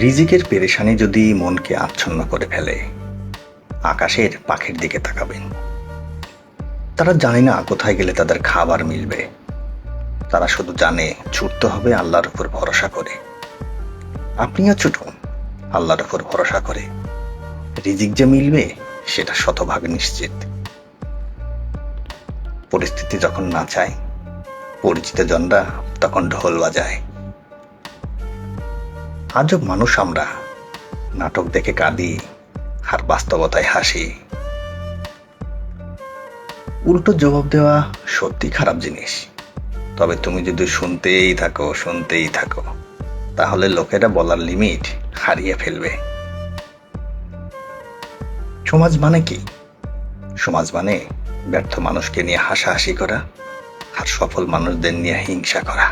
রিজিকের পেরেশানি যদি মনকে আচ্ছন্ন করে ফেলে, আকাশের পাখির দিকে তাকাবেন। তারা জানে না কোথায় গেলে তাদের খাবার মিলবে। তারা শুধু জানে ছুটতে হবে আল্লাহর উপর ভরসা করে। আপনিও ছুটুন, আল্লাহর উপর ভরসা করে। রিজিক যে মিলবে, সেটা শতভাগ নিশ্চিত। পরিস্থিতি যখন না চায়, পরিচিত জনরা তখন ঢোল বাজায়। আজব মানুষ আমরা। নাটক দেখে কাঁদি, আর বাস্তবতায় হাসি। উল্টো জবাব দেওয়া সত্যি খারাপ জিনিস। তবে তুমি যদি শুনতেই থাকো শুনতেই থাকো, তাহলে লোকেরা বলার লিমিট হারিয়ে ফেলবে। সমাজ মানে কি? সমাজ মানে ব্যর্থ মানুষকে নিয়ে হাসাহাসি করা, আর সফল মানুষদের নিয়ে হিংসা করা।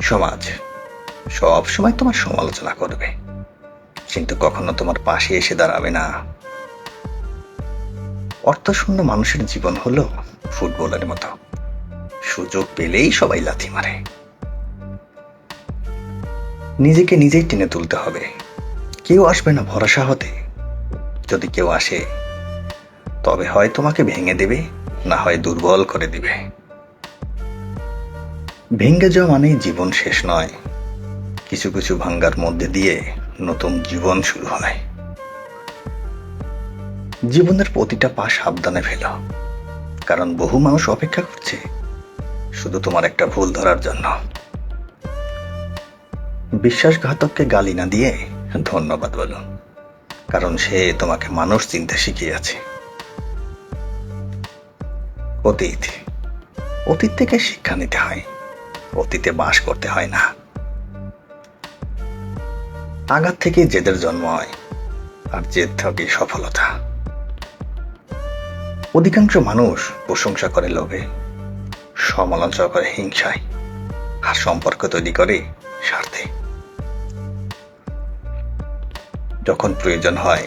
সমাজ সব সময় তোমার সমালোচনা করবে। কিন্তু কখনো তোমার পাশে এসে দাঁড়াবে না। অর্থশূন্য মানুষের জীবন হলো ফুটবলের মতো। সুযোগ পেলেই সবাই লাথি মারে। নিজেকে নিজেই টেনে তুলতে হবে। কেউ আসবে না ভরসা হতে। যদি কেউ আসে, তবে হয় তোমাকে ভেঙে দেবে, না হয় দুর্বল করে দিবে। ভেঙে যাওয়া মানেই জীবন শেষ নয়। কিছু কিছু ভাঙ্গার মধ্যে দিয়ে নতুন জীবন শুরু হয়। জীবনের প্রতিটা পা সাবধানে ফেল, কারণ বহু মানুষ অপেক্ষা করছে শুধু তোমার একটা ভুল ধরার জন্য। বিশ্বাসঘাতককে গালি না দিয়ে ধন্যবাদ বলুন কারণ সে তোমাকে মানুষ চিনতে শিখিয়েছে। অতীত অতীত থেকে শিক্ষা নিতে হয়, অতীতে বাস করতে হয় না। আঘাত থেকে জেদের জন্ম হয় আর জেদ থেকে সফলতা। অধিকাংশ মানুষ প্রশংসা করে লোভে, সমালোচনা করে হিংসায়, আর সম্পর্ক তৈরি করে স্বার্থে। যখন প্রয়োজন হয়,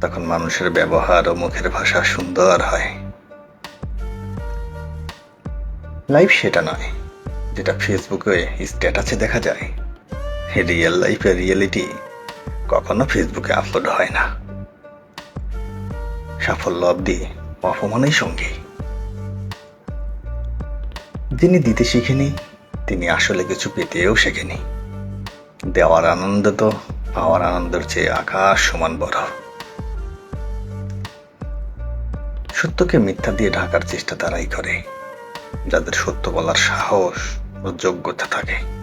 তখন মানুষের ব্যবহার ও মুখের ভাষা সুন্দর হয়। লাইফ সেটা নয়, যেটা ফেসবুকে স্ট্যাটাসে দেখা যায়। রিয়েল লাইফের রিয়েলিটি কখনো ফেসবুকে আপলোড হয় না। সাফল্য অবধি অপমানই সঙ্গী। যিনি দিতে শিখেনি, তিনি আসলে কিছু পেতেও শেখেনি। দেওয়ার আনন্দ তো পাওয়ার আনন্দের চেয়ে আকাশ সমান বড়। সত্যকে মিথ্যা দিয়ে ঢাকার চেষ্টা তারাই করে, যাদের সত্য বলার সাহস ও যোগ্যতা থাকে।